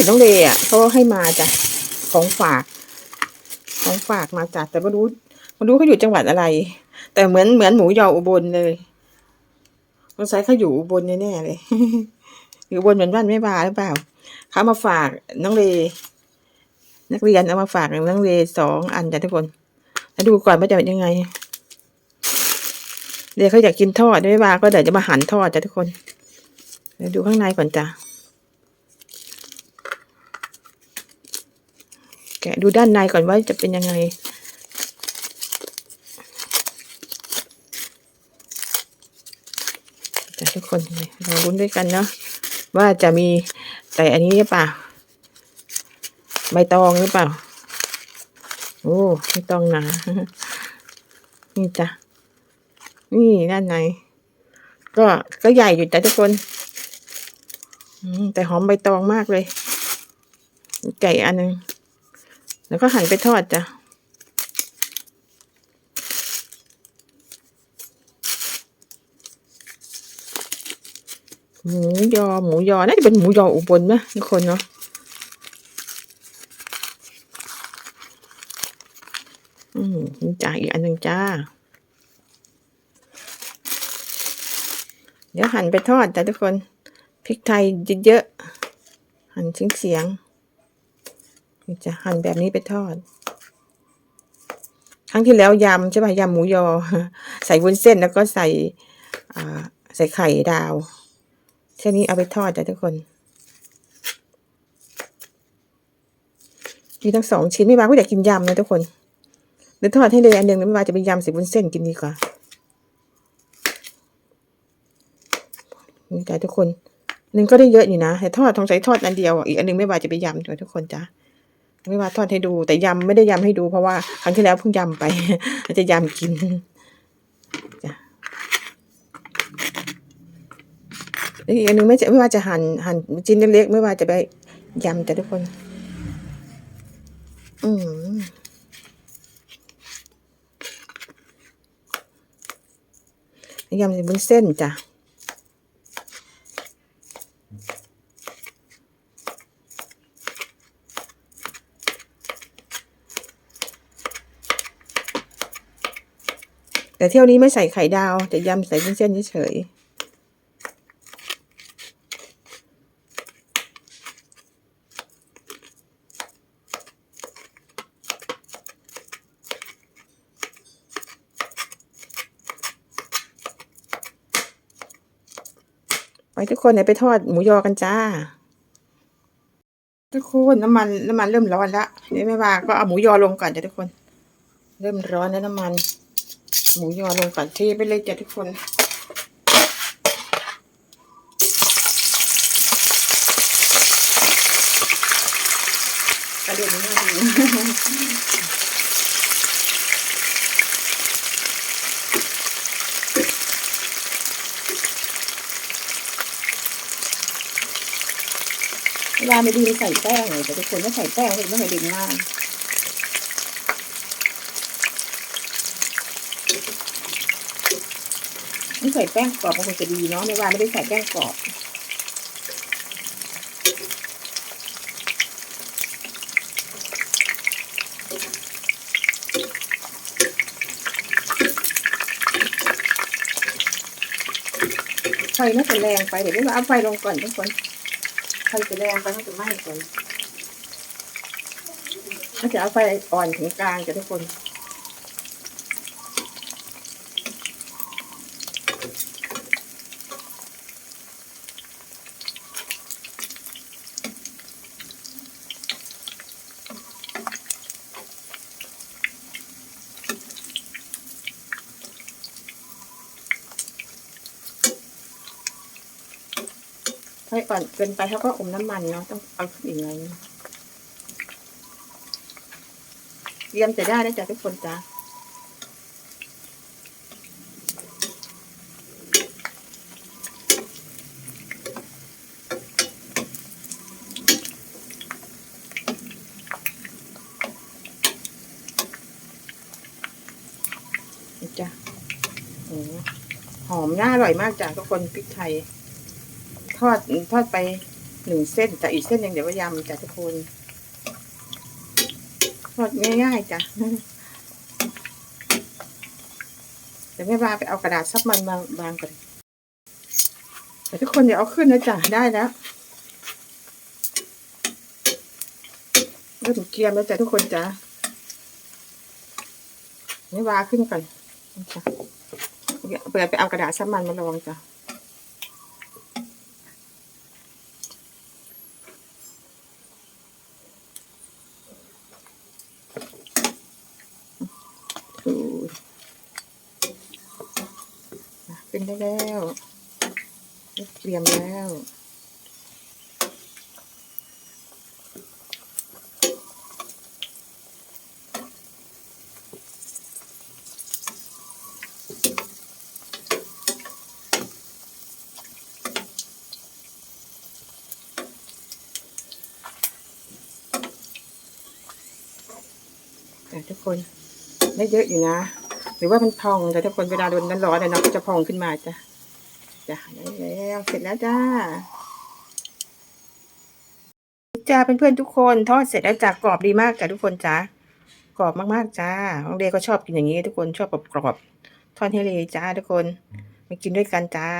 ห็นน้องเลอะเขาให้มาจ้ะของฝาก ของฝากมาจ้ะแต่ไม่รู้ไม่รู้เขาอยู่จังหวัดอะไร แต่เหมือนเหมือนหมูยออุบลเลยสงสัยเขาอยู่อุบลแน่ๆเลยอยู่อุบลเหมือนบ้านแม่บาหรือเปล่าเขามาฝากน้องเล นักเรียนเอามาฝากน้องเลสองอันจ้ะทุกคนแล้วดูก่อนว่าจะเป็นยังไงเดี๋ยวเขาอยากกินทอดแม่บาก็เดี๋ยวจะมาหั่นทอดจ้ะทุกคนเดี๋ยวดูข้างในก่อนจ้ะ แกะดูด้านในก่อนว่าจะเป็นยังไง จะทุกคนเราลุ้นด้วยกันเนาะว่าจะมีแต่อันนี้หรือเปล่า ใบตองหรือเปล่า โอ้ไม่ต้องหนานี่จ้ะ นี่ด้านใน ก็ก็ใหญ่อยู่จ้ะทุกคนแต่หอมใบตองมากเลยไก่อันหนึง แล้วก็หั่นไปทอดจ้ะหมูยอ หมูยอ น่าจะเป็นหมูยออุบลนะทุกคนเนาะอืมนี่จ้าอีกอันหนึ่งจ้า เดี๋ยวหั่นไปทอดจ้ะทุกคน พริกไทยเยอะๆหั่นชิ้นเสียงๆ จะหั่นแบบนี้ไปทอด ครั้งที่แล้วยำใช่ป่ะยำหมูยอ ใส่วุ้นเส้นแล้วก็ใส่ใส่ไข่ดาวแค่นี้เอาไปทอดจ้ะทุกคนมีทั้งสองชิ้นไม่ว่าก็อยากกินยำนะทุกคนเดี๋ยวทอดให้เลยอันหนึ่งไม่ว่าจะเป็นยำใส่วุ้นเส้นกินดีกว่านี่จ้ะทุกคนหนึ่งก็ได้เยอะอยู่นะแต่ทอดทองใส่ทอดอันเดียวอีกอันหนึงไม่ว่าจะไปยำจ้ะทุกคนจ้ะ ไม่ว่าทอดให้ดู แต่ยำไม่ได้ยำให้ดูเพราะว่าครั้งที่แล้วเพิ่งยำไปจะยำกินจ้ะอีกอันหนึงไม่จะไม่ว่าจะหั่นหั่นชิ้นเล็กๆไม่ว่าจะไปยำจะทุกคน อืมยำใส่บุนเส้นจ้ะ แต่เที่ยวนี้ไม่ใส่ไข่ดาวแต่ยำใส่วุ้นเส้นเฉยไปทุกคนเนี่ยไปทอดหมูยอกันจ้า ทุกคนน้ำมันน้ำมันเริ่มร้อนละเดี๋ยวไม่ว่าก็เอาหมูยอลงก่อนจ้ะทุกคน เริ่มร้อนแล้วน้ำมัน หมูยอลงก่อนเทไปเลยจ้ะทุกคนกระเด็นมากเลยเวลาไม่ดีใส่แป้งเลยแต่ทุกคนถ้าใส่แป้งเลยไม่กระเด็นมาก ไม่ใส่แป้งกรอบมันคงจะดีเนาะไม่ว่าไม่ได้ใส่แป้งกรอบไฟน่าจะแรงไปเดี๋ยวเราเอาไฟลงก่อนทุกคนไฟจะแรงไปน่าจะไหม้ก่อนน่าจะเอาไฟอ่อนถึงกลางจ้ะทุกคน ถ้าก่อนเกินไปเขาก็อมน้ำมันเนาะต้องเอาอีกหน่อยเตรียมจะได้แล้จ้ะทุกคนจ้าจ้ะหอมน่าอร่อยมากจ้ะทุกคนพริกไทย ทอดทอดไปหนึ่งเส้นแต่อีกเส้นหนึ่งเดี๋ยวก็ยำจ้ะทุกคนทอดง่ายๆจ้ะเดี๋ยวแม่บาไปเอากระดาษซับมันบางบางก่อนแต่ทุกคนเดี๋ยวเอาขึ้นนะจ้ะได้แล้วเริ่มเกรียมแล้วจ้ะทุกคนจ้ะแม่บาขึ้นก่อนจ้ะเปิดไปเอากระดาษซับมันมาลองจ้ะ เป็นได้แล้วเตรียมแล้วแต่ทุกคนได้เยอะอยู่นะ หรือว่ามันพองแต่ทุกคนเวลาโดนน้ำร้อนเนี่ยนาะก็จะพองขึ้นมาจ้ะจ้ะได้แล้วเสร็จแล้วจ้าจ้าเพื่อนๆทุกคนทอดเสร็จแล้วจ้ากรอบดีมากจ้ะทุกคนจ้ากรอบมากๆจ้าน้องเดย์ก็ชอบกินอย่างนี้ ทุกคนชอบกรอบๆทอดให้เลยจ้าทุกคนมากินด้วยกันจ้า